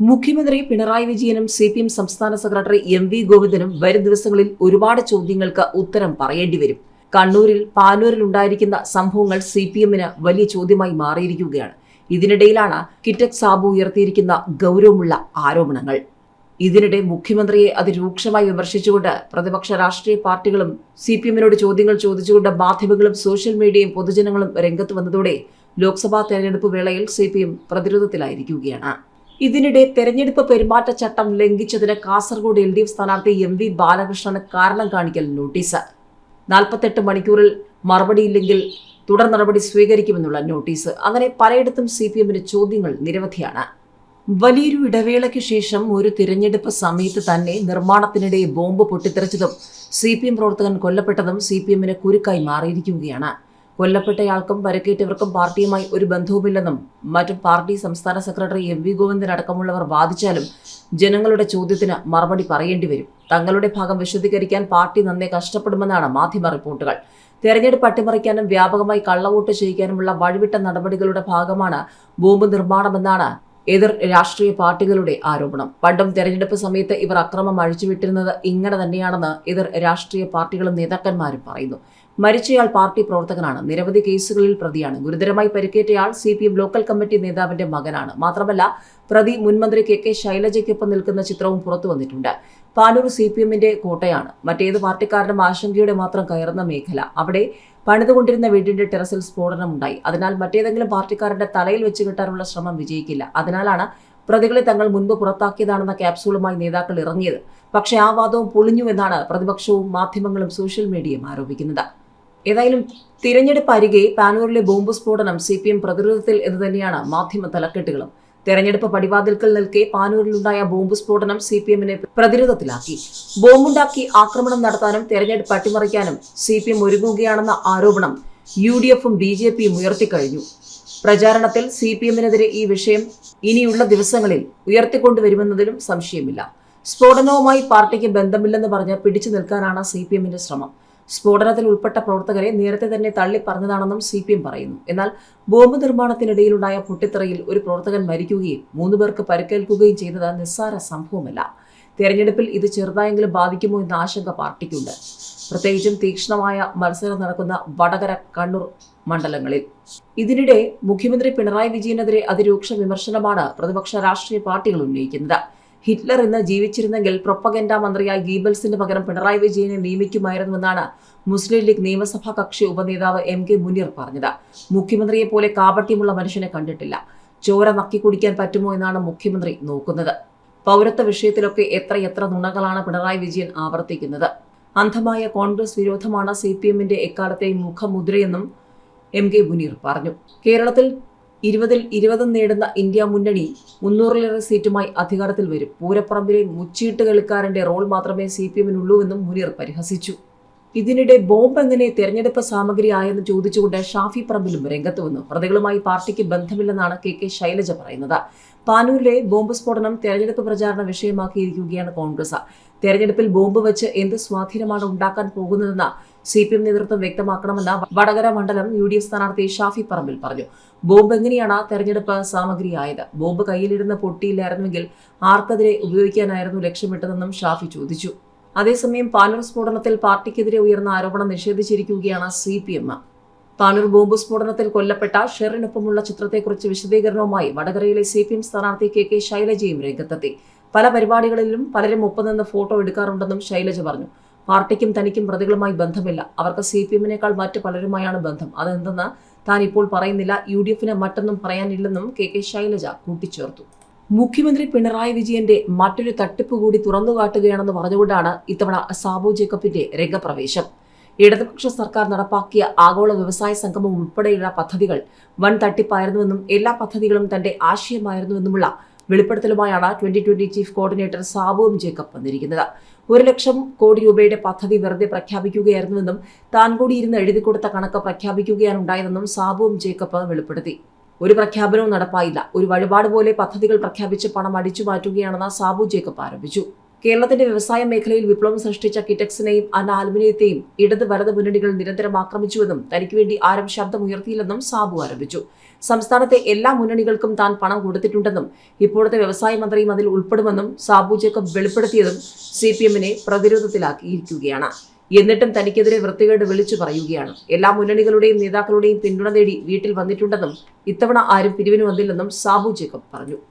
മുഖ്യമന്ത്രി പിണറായി വിജയനും C P M സംസ്ഥാന സെക്രട്ടറി എം വി ഗോവിന്ദനും വരും ദിവസങ്ങളിൽ ഒരുപാട് ചോദ്യങ്ങൾക്ക് ഉത്തരം പറയേണ്ടി വരും. കണ്ണൂരിൽ പാനൂരിൽ ഉണ്ടായിരിക്കുന്ന സംഭവങ്ങൾ സി പി എമ്മിന് വലിയ ചോദ്യമായി മാറിയിരിക്കുകയാണ്. ഇതിനിടയിലാണ് കിറ്റക് സാബു ഉയർത്തിയിരിക്കുന്ന ഗൗരവമുള്ള ആരോപണങ്ങൾ. ഇതിനിടെ മുഖ്യമന്ത്രിയെ അതിരൂക്ഷമായി വിമർശിച്ചുകൊണ്ട് പ്രതിപക്ഷ രാഷ്ട്രീയ പാർട്ടികളും സി പി എമ്മിനോട് ചോദ്യങ്ങൾ ചോദിച്ചുകൊണ്ട് മാധ്യമങ്ങളും സോഷ്യൽ മീഡിയയും പൊതുജനങ്ങളും രംഗത്ത് വന്നതോടെ ലോക്സഭാ തെരഞ്ഞെടുപ്പ് വേളയിൽ സി പി എം പ്രതിരോധത്തിലായിരിക്കുകയാണ്. ഇതിനിടെ തെരഞ്ഞെടുപ്പ് പെരുമാറ്റച്ചട്ടം ലംഘിച്ചതിന് കാസർഗോഡ് എൽ ഡി എഫ് സ്ഥാനാർത്ഥി എം വി ബാലകൃഷ്ണന് കാരണം കാണിക്കൽ നോട്ടീസ്. നാൽപ്പത്തെട്ട് മണിക്കൂറിൽ മറുപടിയില്ലെങ്കിൽ തുടർ നടപടി സ്വീകരിക്കുമെന്നുള്ള നോട്ടീസ്. അങ്ങനെ പലയിടത്തും സി പി എമ്മിന് ചോദ്യങ്ങൾ നിരവധിയാണ്. വലിയൊരു ഇടവേളയ്ക്ക് ശേഷം ഒരു തിരഞ്ഞെടുപ്പ് സമയത്ത് തന്നെ നിർമ്മാണത്തിനിടെ ബോംബ് പൊട്ടിത്തെറിച്ചതും സി പി എം പ്രവർത്തകൻ കൊല്ലപ്പെട്ടതും സി പി എമ്മിന് കുരുക്കായി മാറിയിരിക്കുകയാണ്. കൊല്ലപ്പെട്ടയാൾക്കും പരിക്കേറ്റവർക്കും പാർട്ടിയുമായി ഒരു ബന്ധവുമില്ലെന്നും മറ്റും പാർട്ടി സംസ്ഥാന സെക്രട്ടറി എം വി ഗോവിന്ദൻ അടക്കമുള്ളവർ വാദിച്ചാലും ജനങ്ങളുടെ ചോദ്യത്തിന് മറുപടി പറയേണ്ടി വരും. തങ്ങളുടെ ഭാഗം വിശദീകരിക്കാൻ പാർട്ടി നന്നേ കഷ്ടപ്പെടുമെന്നാണ് മാധ്യമ റിപ്പോർട്ടുകൾ. തെരഞ്ഞെടുപ്പ് അട്ടിമറിക്കാനും വ്യാപകമായി കള്ളവോട്ട് ചെയ്യിക്കാനുമുള്ള വഴിവിട്ട നടപടികളുടെ ഭാഗമാണ് ബോംബ് നിർമ്മാണമെന്നാണ് എതിർ രാഷ്ട്രീയ പാർട്ടികളുടെ ആരോപണം. പണ്ടും തെരഞ്ഞെടുപ്പ് സമയത്ത് ഇവർ അക്രമം അഴിച്ചുവിട്ടിരുന്നത് ഇങ്ങനെ തന്നെയാണെന്ന് എതിർ രാഷ്ട്രീയ പാർട്ടികളും നേതാക്കന്മാരും പറയുന്നു. മരിച്ചയാൾ പാർട്ടി പ്രവർത്തകനാണ്. നിരവധി കേസുകളിൽ പ്രതിയാണ്. ഗുരുതരമായി പരിക്കേറ്റയാൾ C P M local committee നേതാവിന്റെ മകനാണ്. മാത്രമല്ല പ്രതി മുൻമന്ത്രി കെ കെ ശൈലജയ്ക്കൊപ്പം നിൽക്കുന്ന ചിത്രവും പുറത്തു വന്നിട്ടുണ്ട്. പാനൂർ സി പി എമ്മിന്റെ കോട്ടയാണ്. മറ്റേത് പാർട്ടിക്കാരനും ആശങ്കയുടെ മാത്രം കയറുന്ന മേഖല. അവിടെ പണിതുകൊണ്ടിരുന്ന വീടിന്റെ ടെറസിൽ സ്ഫോടനമുണ്ടായി. അതിനാൽ മറ്റേതെങ്കിലും പാർട്ടിക്കാരന്റെ തലയിൽ വെച്ച് കിട്ടാനുള്ള ശ്രമം വിജയിക്കില്ല. അതിനാലാണ് പ്രതികളെ തങ്ങൾ മുൻപ് പുറത്താക്കിയതാണെന്ന ക്യാപ്സൂളുമായി നേതാക്കൾ ഇറങ്ങിയത്. പക്ഷേ ആ വാദവും പൊളിഞ്ഞു എന്നാണ് പ്രതിപക്ഷവും മാധ്യമങ്ങളും സോഷ്യൽ മീഡിയയും ആരോപിക്കുന്നത്. ഏതായാലും തിരഞ്ഞെടുപ്പ് അരികെ പാനൂരിലെ ബോംബ് സ്ഫോടനം സി പി എം പ്രതിരോധത്തിൽ എന്ന് തന്നെയാണ് മാധ്യമ തലക്കെട്ടുകളും. തെരഞ്ഞെടുപ്പ് പടിവാതിൽക്കൽ നിൽക്കെ പാനൂരിലുണ്ടായ ബോംബ് സ്ഫോടനം സി പി എമ്മിനെ പ്രതിരോധത്തിലാക്കി. ബോംബുണ്ടാക്കി ആക്രമണം നടത്താനും തെരഞ്ഞെടുപ്പ് അട്ടിമറിക്കാനും സി പി എം ഒരുങ്ങുകയാണെന്ന ആരോപണം യു ഡി എഫും ബി ജെ പിയും ഉയർത്തിക്കഴിഞ്ഞു. പ്രചാരണത്തിൽ സി പി എമ്മിനെതിരെ ഈ വിഷയം ഇനിയുള്ള ദിവസങ്ങളിൽ ഉയർത്തിക്കൊണ്ടുവരുമെന്നതിലും സംശയമില്ല. സ്ഫോടനവുമായി പാർട്ടിക്ക് ബന്ധമില്ലെന്ന് പറഞ്ഞ് പിടിച്ചു നിൽക്കാനാണ് സി പി എമ്മിന്റെ ശ്രമം. സ്ഫോടനത്തിൽ ഉൾപ്പെട്ട പ്രവർത്തകരെ നേരത്തെ തന്നെ തള്ളി പറഞ്ഞതാണെന്നും സി പി എം പറയുന്നു. എന്നാൽ ബോംബ് നിർമ്മാണത്തിനിടയിലുണ്ടായ പൊട്ടിത്തെറിയിൽ ഒരു പ്രവർത്തകൻ മരിക്കുകയും മൂന്ന് പേർക്ക് പരിക്കേൽക്കുകയും ചെയ്തത് നിസ്സാര സംഭവമല്ല. തെരഞ്ഞെടുപ്പിൽ ഇത് ചെറുതായെങ്കിലും ബാധിക്കുമോ എന്ന ആശങ്ക പാർട്ടിക്കുണ്ട്. പ്രത്യേകിച്ചും തീക്ഷ്ണമായ മത്സരം നടക്കുന്ന വടകര കണ്ണൂർ മണ്ഡലങ്ങളിൽ. ഇതിനിടെ മുഖ്യമന്ത്രി പിണറായി വിജയനെതിരെ അതിരൂക്ഷ വിമർശനമാണ് പ്രതിപക്ഷ രാഷ്ട്രീയ പാർട്ടികൾ ഉന്നയിക്കുന്നത്. ഹിറ്റ്ലർ ഇന്ന് ജീവിച്ചിരുന്നെങ്കിൽ പ്രൊപ്പഗൻഡ മന്ത്രിയായി ഗീബൽസിന് പകരം പിണറായി വിജയനെ നിയമിക്കുമായിരുന്നുവെന്നാണ് മുസ്ലിം ലീഗ് നിയമസഭാ കക്ഷി ഉപനേതാവ് എം കെ മുനീർ പറഞ്ഞത്. മുഖ്യമന്ത്രിയെ പോലെ കാപട്യമുള്ള മനുഷ്യനെ കണ്ടിട്ടില്ല. ചോര നക്കി കുടിക്കാൻ പറ്റുമോ എന്നാണ് മുഖ്യമന്ത്രി നോക്കുന്നത്. പൗരത്വ വിഷയത്തിലൊക്കെ എത്രയെത്ര നുണകളാണ് പിണറായി വിജയൻ ആവർത്തിക്കുന്നത്. അന്ധമായ കോൺഗ്രസ് വിരോധമാണ് സി പി എമ്മിന്റെ എക്കാലത്തെയും മുഖമുദ്രയെന്നും എം കെ മുനീർ പറഞ്ഞു. കേരളത്തിൽ ഇരുപതിൽ ഇരുപതും നേടുന്ന ഇന്ത്യ മുന്നണി മുന്നൂറിലേറെ സീറ്റുമായി അധികാരത്തിൽ വരും. പൂരപ്പറമ്പിലെ മുച്ചീട്ട് കളിക്കാരന്റെ റോൾ മാത്രമേ സി പി എമ്മിനുള്ളൂവെന്നും മുനീർ പരിഹസിച്ചു. ഇതിനിടെ ബോംബ് എങ്ങനെ തെരഞ്ഞെടുപ്പ് സാമഗ്രി ആയെന്ന് ചോദിച്ചുകൊണ്ട് ഷാഫി പറമ്പിലും രംഗത്ത് വന്നു. പ്രതികളുമായി പാർട്ടിക്ക് ബന്ധമില്ലെന്നാണ് കെ കെ ശൈലജ പറയുന്നത്. പാനൂരിലെ ബോംബ് സ്ഫോടനം തെരഞ്ഞെടുപ്പ് പ്രചാരണ വിഷയമാക്കിയിരിക്കുകയാണ് കോൺഗ്രസ്. തെരഞ്ഞെടുപ്പിൽ ബോംബ് വെച്ച് എന്ത് സ്വാധീനമാണ് ഉണ്ടാക്കാൻ പോകുന്നതെന്ന് സി പി എം നേതൃത്വം വ്യക്തമാക്കണമെന്ന് വടകര മണ്ഡലം യു ഡി എഫ് സ്ഥാനാർത്ഥി ഷാഫി പറമ്പിൽ പറഞ്ഞു. ബോംബ് എങ്ങനെയാണ് തെരഞ്ഞെടുപ്പ് സാമഗ്രിയായത്? ബോംബ് കയ്യിലിരുന്ന് പൊട്ടിയില്ലായിരുന്നുവെങ്കിൽ ആർക്കെതിരെ ഉപയോഗിക്കാനായിരുന്നു ലക്ഷ്യമിട്ടതെന്നും ഷാഫി ചോദിച്ചു. അതേസമയം പാനൂർ സ്ഫോടനത്തിൽ പാർട്ടിക്കെതിരെ ഉയർന്ന ആരോപണം നിഷേധിച്ചിരിക്കുകയാണ് C P M Panoor bomb സ്ഫോടനത്തിൽ കൊല്ലപ്പെട്ട ഷെറിനൊപ്പമുള്ള ചിത്രത്തെക്കുറിച്ച് വിശദീകരണവുമായി വടകരയിലെ സി പി എം സ്ഥാനാർത്ഥി കെ കെ ശൈലജയും രംഗത്തെത്തി. പല പരിപാടികളിലും പലരും ഒപ്പം നിന്ന് ഫോട്ടോ എടുക്കാറുണ്ടെന്നും ശൈലജ പറഞ്ഞു. പാർട്ടിക്കും തനിക്കും പ്രതികളുമായി ബന്ധമില്ല. അവർക്ക് സി പി എമ്മിനേക്കാൾ മറ്റു പലരുമായാണ് ബന്ധം. അതെന്തെന്ന് താൻ ഇപ്പോൾ പറയുന്നില്ല. യു ഡി എഫിന് മറ്റൊന്നും പറയാനില്ലെന്നും കെ കെ ശൈലജ കൂട്ടിച്ചേർത്തു. മുഖ്യമന്ത്രി പിണറായി വിജയന്റെ മറ്റൊരു തട്ടിപ്പ് കൂടി തുറന്നു തുറന്നുകാട്ടുകയാണെന്ന് പറഞ്ഞുകൊണ്ടാണ് ഇത്തവണ സാബു ജേക്കബിന്റെ രംഗപ്രവേശം. ഇടതുപക്ഷ സർക്കാർ നടപ്പാക്കിയ ആഗോള വ്യവസായ സംഗമം ഉൾപ്പെടെയുള്ള പദ്ധതികൾ വൻ തട്ടിപ്പായിരുന്നുവെന്നും എല്ലാ പദ്ധതികളും തന്റെ ആശയമായിരുന്നുവെന്നുമുള്ള വെളിപ്പെടുത്തലുമായാണ് ട്വന്റി ട്വന്റി ചീഫ് കോർഡിനേറ്റർ സാബുവും ജേക്കബ് വന്നിരിക്കുന്നത്. ഒരു ലക്ഷം കോടി രൂപയുടെ പദ്ധതി വെറുതെ പ്രഖ്യാപിക്കുകയായിരുന്നുവെന്നും താൻ കൂടി ഇരുന്ന് എഴുതി കൊടുത്ത കണക്ക് പ്രഖ്യാപിക്കുകയാണ് ഉണ്ടായതെന്നും സാബുവും ജേക്കബ് വെളിപ്പെടുത്തി. ഒരു പ്രഖ്യാപനവും നടപ്പായില്ല. ഒരു വഴിപാട് പോലെ പദ്ധതികൾ പ്രഖ്യാപിച്ച് പണം അടിച്ചു മാറ്റുകയാണെന്ന് സാബു ജേക്കബ് ആരോപിച്ചു. കേരളത്തിന്റെ വ്യവസായ മേഖലയിൽ വിപ്ലവം സൃഷ്ടിച്ച കിറ്റക്സിനെയും അലുമിനിയത്തെയും ഇടത് വലത് മുന്നണികൾ നിരന്തരം ആക്രമിച്ചുവെന്നും തനിക്ക് വേണ്ടി ആരും ശബ്ദമുയർത്തിയില്ലെന്നും സാബു ആരോപിച്ചു. സംസ്ഥാനത്തെ എല്ലാ മുന്നണികൾക്കും താൻ പണം കൊടുത്തിട്ടുണ്ടെന്നും ഇപ്പോഴത്തെ വ്യവസായ മന്ത്രിയും അതിൽ ഉൾപ്പെടുമെന്നും സാബു ജേക്കബ് വെളിപ്പെടുത്തിയതും സി പി എമ്മിനെ പ്രതിരോധത്തിലാക്കിയിരിക്കുകയാണ്. എന്നിട്ടും തനിക്കെതിരെ വൃത്തികേട് വിളിച്ചു പറയുകയാണ്. എല്ലാ മുന്നണികളുടെയും നേതാക്കളുടെയും പിന്തുണ നേടി വീട്ടിൽ വന്നിട്ടുണ്ടെന്നും ഇത്തവണ ആരും പിരിവിന് വന്നില്ലെന്നും സാബു ജേക്കബ് പറഞ്ഞു.